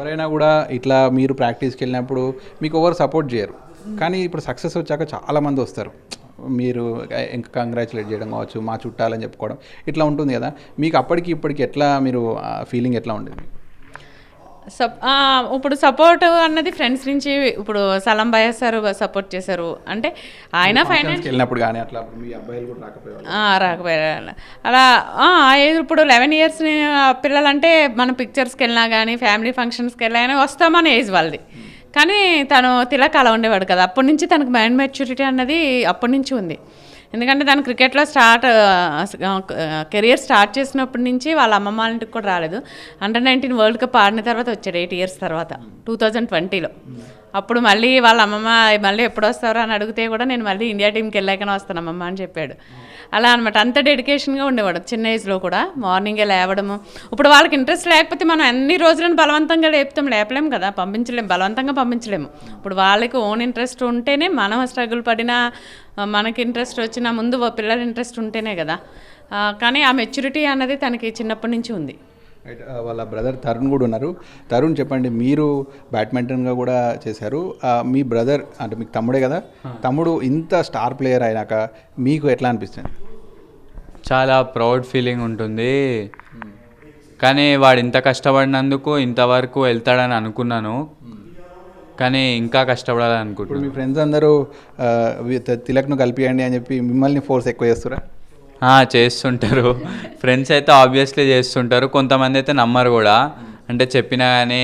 ఎవరైనా కూడా ఇట్లా మీరు ప్రాక్టీస్కి వెళ్ళినప్పుడు మీకు ఎవరు సపోర్ట్ చేయరు. కానీ ఇప్పుడు సక్సెస్ వచ్చాక చాలా మంది వస్తారు. మీరు ఇంకా కంగ్రాచులేట్ చేయడం కావచ్చు మా చుట్టాలని చెప్పుకోవడం ఇట్లా ఉంటుంది కదా. మీకు అప్పటికి ఇప్పటికి ఎట్లా మీరు ఫీలింగ్ ఎట్లా ఉండేది? ఇప్పుడు సపోర్ట్ అన్నది ఫ్రెండ్స్ నుంచి ఇప్పుడు సలం భయ సార్ సపోర్ట్ చేశారు. అంటే ఆయన ఫైనాన్స్ వెళ్ళినప్పుడు కానీ అట్లా మీ అబ్బాయిలు కూడా రాకపోయారు అలా ఇప్పుడు లెవెన్ ఇయర్స్ పిల్లలంటే మనం పిక్చర్స్కి వెళ్ళినా కానీ ఫ్యామిలీ ఫంక్షన్స్కి వెళ్ళినా కానీ వస్తామని ఏజ్ వాళ్ళది. కానీ తను తిలక్ అలా ఉండేవాడు కదా. అప్పటి నుంచి తనకు మైండ్ మెచ్యూరిటీ అన్నది అప్పటి నుంచి ఉంది. ఎందుకంటే తను క్రికెట్లో స్టార్ట్ కెరియర్ స్టార్ట్ చేసినప్పటి నుంచి వాళ్ళ అమ్మమ్మ వాళ్ళ ఇంటికి కూడా రాలేదు. అండర్ నైన్టీన్ వరల్డ్ కప్ ఆడిన తర్వాత వచ్చాడు ఎయిట్ ఇయర్స్ తర్వాత టూ థౌజండ్ ట్వంటీలో. అప్పుడు మళ్ళీ వాళ్ళ అమ్మమ్మ మళ్ళీ ఎప్పుడు వస్తారో అని అడిగితే కూడా నేను మళ్ళీ ఇండియా టీంకి వెళ్ళాకనే వస్తాను అమ్మమ్మ అని చెప్పాడు. అలా అనమాట అంత డెడికేషన్గా ఉండేవాడు చిన్న ఏజ్లో కూడా. మార్నింగే లేవడము. ఇప్పుడు వాళ్ళకి ఇంట్రెస్ట్ లేకపోతే మనం అన్ని రోజులను బలవంతంగా లేపుతాం? లేపలేము కదా. పంపించలేము బలవంతంగా పంపించలేము. ఇప్పుడు వాళ్ళకి ఓన్ ఇంట్రెస్ట్ ఉంటేనే మనం స్ట్రగుల్ పడినా మనకి ఇంట్రెస్ట్ వచ్చినా ముందు పిల్లల ఇంట్రెస్ట్ ఉంటేనే కదా. కానీ ఆ మెచ్యూరిటీ అన్నది తనకి చిన్నప్పటి నుంచి ఉంది. వాళ్ళ బ్రదర్ తరుణ్ కూడా ఉన్నారు. తరుణ్ చెప్పండి మీరు బ్యాడ్మింటన్గా కూడా చేశారు. ఆ, మీ బ్రదర్ అంటే మీకు తమ్ముడే కదా? తమ్ముడు ఇంత స్టార్ ప్లేయర్ అయినాక మీకు ఎట్లా అనిపిస్తుంది? చాలా ప్రౌడ్ ఫీలింగ్ ఉంటుంది. కానీ వాడు ఇంత కష్టపడినందుకు ఇంతవరకు వెళ్తాడని అనుకున్నాను. కానీ ఇంకా కష్టపడాలని అనుకుంటున్నాను మీ ఫ్రెండ్స్ అందరూ త- తిలక్ను కలిపియండి అని చెప్పి మిమ్మల్ని ఫోర్స్ ఎక్కువ చేస్తారా చేస్తుంటారు. ఫ్రెండ్స్ అయితే ఆబ్వియస్లీ చేస్తుంటారు. కొంతమంది అయితే నమ్మరు కూడా. అంటే చెప్పినా కానీ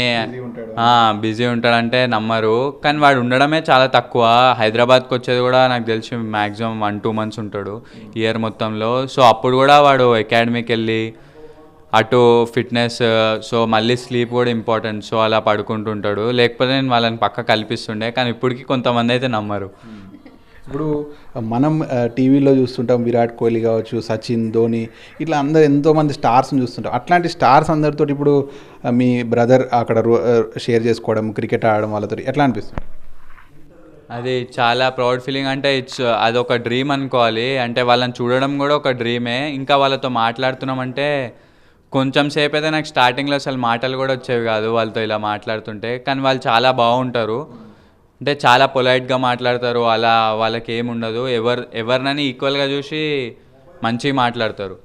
బిజీ ఉంటాడంటే నమ్మరు. కానీ వాడు ఉండడమే చాలా తక్కువ. హైదరాబాద్కి వచ్చేది కూడా నాకు తెలిసి మ్యాక్సిమం వన్ టూ మంత్స్ ఉంటాడు ఇయర్ మొత్తంలో. సో అప్పుడు కూడా వాడు అకాడమీకి వెళ్ళి అటు ఫిట్నెస్ సో మళ్ళీ స్లీప్ కూడా ఇంపార్టెంట్ సో అలా పడుకుంటుంటాడు. లేకపోతే నేను వాళ్ళని పక్క కల్పిస్తుండే. కానీ ఇప్పటికీ కొంతమంది అయితే నమ్మరు. ఇప్పుడు మనం టీవీలో చూస్తుంటాం విరాట్ కోహ్లీ కావచ్చు సచిన్ ధోని ఇట్లా అందరు ఎంతోమంది స్టార్స్ని చూస్తుంటాం. అట్లాంటి స్టార్స్ అందరితో ఇప్పుడు మీ బ్రదర్ అక్కడ రో- షేర్ చేసుకోవడం క్రికెట్ ఆడడం వాళ్ళతో ఎట్లా అనిపిస్తుంది? అది చాలా ప్రౌడ్ ఫీలింగ్ అంటే ఇట్స్ అదొక డ్రీమ్ అనుకోవాలి. అంటే వాళ్ళని చూడడం కూడా ఒక డ్రీమే ఇంకా వాళ్ళతో మాట్లాడుతున్నామంటే కొంచెం సేపు అయితే నాకు స్టార్టింగ్లో అసలు మాటలు కూడా వచ్చేవి కాదు వాళ్ళతో ఇలా మాట్లాడుతుంటే. కానీ వాళ్ళు చాలా బాగుంటారు. అంటే చాలా పొలైట్గా మాట్లాడతారు అలా వాళ్ళకి ఏముండదు ఎవరు ఎవరినని ఈక్వల్గా చూసి మంచిగా మాట్లాడతారు.